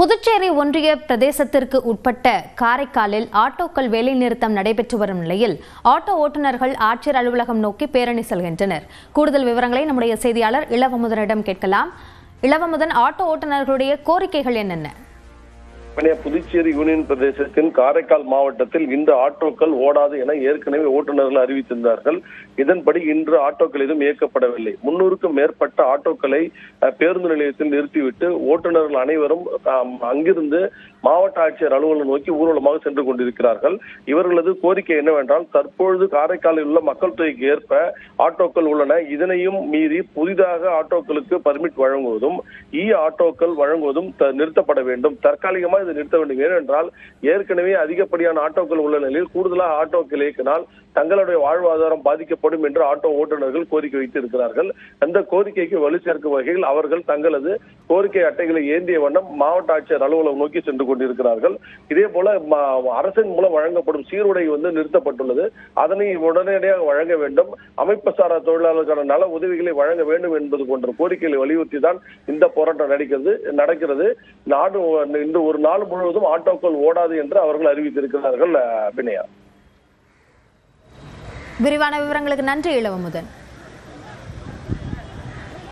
புதுச்சேரி ஒன்றிய பிரதேசத்திற்கு உட்பட்ட காரைக்காலில் ஆட்டோக்கள் வேலைநிறுத்தம் நடைபெற்று வரும் நிலையில் ஆட்டோ ஓட்டுநர்கள் ஆட்சியர் அலுவலகம் நோக்கி பேரணி செல்கின்றனர். கூடுதல் விவரங்களை நம்முடைய செய்தியாளர் இளவமுதனிடம் கேட்கலாம். இளவமுதன் ஆட்டோ ஓட்டுநர்களுடைய கோரிக்கைகள் என்னென்ன? புதுச்சேரி யூனியன் பிரதேசத்தின் காரைக்கால் மாவட்டத்தில் இந்த ஆட்டோக்கள் ஓடாது என ஏற்கனவே ஓட்டுநர்கள் அறிவித்திருந்தார்கள். இதன்படி இன்று ஆட்டோக்கள் எதுவும் இயக்கப்படவில்லை. முன்னூறுக்கும் மேற்பட்ட ஆட்டோக்களை பேருந்து நிலையத்தில் நிறுத்திவிட்டு ஓட்டுநர்கள் அனைவரும் அங்கிருந்து மாவட்ட ஆட்சியர் அலுவலகம் நோக்கி ஊர்வலமாக சென்று கொண்டிருக்கிறார்கள். இவர்களது கோரிக்கை என்னவென்றால் தற்பொழுது காரைக்காலில் உள்ள மக்கள் தொகைக்கு ஏற்ப ஆட்டோக்கள் உள்ளன. இதனையும் மீறி புதிதாக ஆட்டோக்களுக்கு பர்மிட் வழங்குவதும் இ ஆட்டோக்கள் வழங்குவதும் த- நிறுத்தப்பட வேண்டும். தற்காலிகமாக அதை நிறுத்த வேண்டும். ஏனென்றால் ஏற்கனவே அதிகப்படியான ஆட்டோக்கள் உள்ள நிலையில் கூடுதலாக ஆட்டோக்கள் இயக்கினால் தங்களுடைய வாழ்வாதாரம் பாதிக்கப்படும் என்று ஆட்டோ ஓட்டுநர்கள் கோரிக்கை வைத்திருக்கிறார்கள். அந்த கோரிக்கைக்கு வலு சேர்க்கும் வகையில் அவர்கள் தங்களது கோரிக்கை அட்டைகளை ஏந்திய வண்ணம் மாவட்ட ஆட்சியர் அலுவலகம் நோக்கி சென்று கொண்டிருக்கிறார்கள். இதே போல அரசின் மூலம் வழங்கப்படும் சீருடை வந்து நிறுத்தப்பட்டுள்ளது. அதனை உடனடியாக வழங்க வேண்டும். அமைப்பு சாரா தொழிலாளர்களுக்கான நல உதவிகளை வழங்க வேண்டும் என்பது போன்ற கோரிக்கைகளை வலியுறுத்தி தான் இந்த போராட்டம் நடக்கிறது நடக்கிறது. நாடு இன்று ஒரு நாள் முழுவதும் ஆட்டோக்கள் ஓடாது என்று அவர்கள் அறிவித்திருக்கிறார்கள் அபிநயா விரிவான விவரங்களுக்கு நன்றி இளவமுதன்.